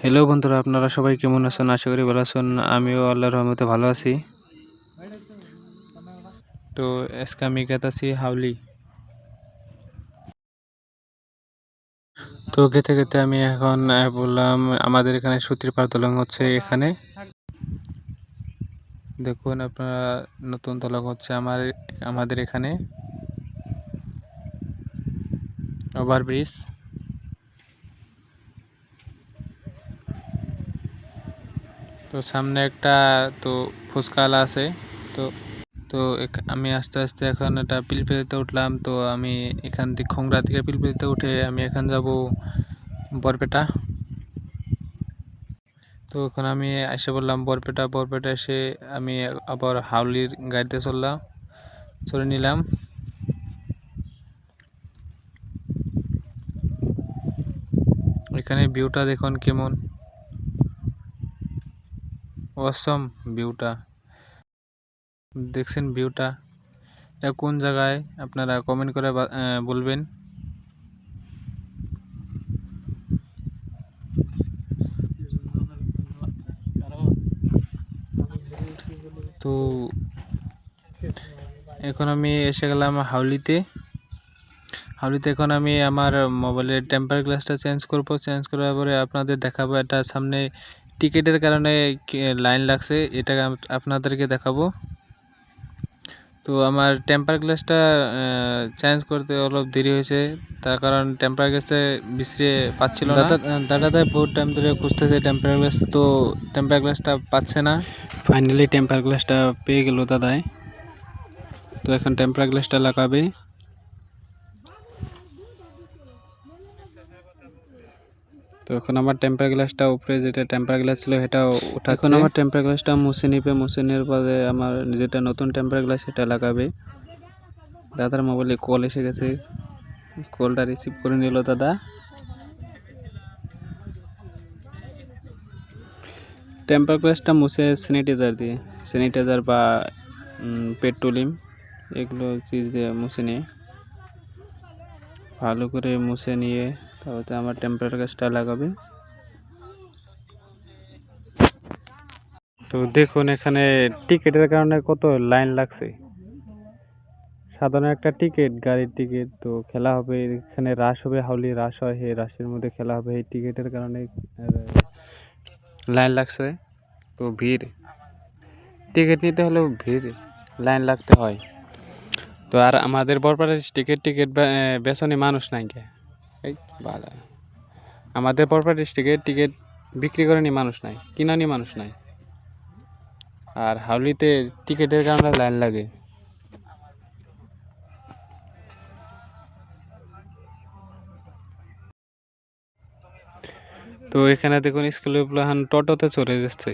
Hello বন্ধুরা, আপনারা সবাই কেমন আছেন? আশা করি ভালো আছেন। আমিও আল্লাহর রহমতে ভালো আছি। তো আজকে আমি গেতাছি হাউলি। তো গেতে গেতে আমি এখন বললাম, আমাদের এখানে সুতির পাতলং হচ্ছে এখানে। দেখুন, আপনারা নতুন দলং হচ্ছে আমার, আমাদের এখানে। ওভারব্রিজ তো সামনে একটা তো ফুচকালা আছে। তো তো আমি আস্তে আস্তে এখন একটা পিলপিলিতে উঠলাম। তো আমি এখান থেকে খোংরা থেকে পিলপিলিতে উঠে আমি এখন যাব বরপেটা। তো এখন আমি এসে বললাম, বরপেটা বরপেটা এসে আমি আবার হাউলির গাড়িতে চললাম চলে নিলাম। এখানে ভিউটা দেখুন কেমন। অসম ভিউটা। দেখছেন ভিউটা? এটা কোন জায়গায়? আপনারা কমেন্ট করে বলবেন। তো এখন আমি এসে গেলাম হাউলিতে। হাউলিতে এখন আমি আমার মোবাইলের টেম্পার গ্লাসটা চেঞ্জ করব। চেঞ্জ করার পরে আপনাদের দেখাবো। এটা সামনে টিকিটের কারণে লাইন লাগছে এটা আপনাদেরকে দেখাবো। তো আমার টেম্পার গ্লাসটা চেঞ্জ করতে অলপ দেরি হয়েছে তার কারণ টেম্পার গ্লাসটা বিশ্রিয়ে পাচ্ছিল না। দাদা দাদা বহুত টাইম ধরে খুঁজতেছে টেম্পার গ্লাস তো টেম্পার গ্লাসটা পাচ্ছে না। ফাইনালি টেম্পার গ্লাসটা পেয়ে গেল দাদাই। তো এখন টেম্পার গ্লাসটা লাগাবে। এখন আমার টেম্পার গ্লাসটা উপরে যেটা টেম্পার গ্লাস ছিল সেটা ওঠা এখন আমার টেম্পার গ্লাসটা মুছে নিবে, মুছে নেওয়ার পরে আমার যেটা নতুন টেম্পার গ্লাস সেটা লাগাবে। দাদার মোবাইলে কল এসে গেছে। কলটা রিসিভ করে নিল দাদা। টেম্পার গ্লাসটা মুছে স্যানিটাইজার দিয়ে স্যানিটাইজার বা পেট্রোলিম এগুলো চিজ দিয়ে মুছে নিয়ে, ভালো করে মুছে নিয়ে তারপরে আমার টেম্পার গ্লাসটা লাগাবে। তো দেখুন এখানে টিকিটের কারণে কত লাইন লাগছে। সাধারণ একটা টিকিট, গাড়ির টিকিট, তো খেলা হবে, এখানে রাস হবে, হাউলি রাস হয়, এই রাসের মধ্যে খেলা হবে, এই টিকিটের কারণে লাইন লাগছে, তো ভিড়। টিকিট নিতে হলেও ভিড়, লাইন লাগতে হয়। তো আর আমাদের বরপাড়ার টিকিট টিকিট বেসনে মানুষ নাই কে এই বালা। আমাদের বরপাড়া ডিস্ট্রিক্টে টিকিট বিক্রি করেনি মানুষ নাই, কিনানি মানুষ নাই। আর হাউলিতে টিকিটের কারণে লাইন লাগে। তো এখানে দেখুন স্কুলের প্লাহান টোটোতে চলে যাচ্ছে।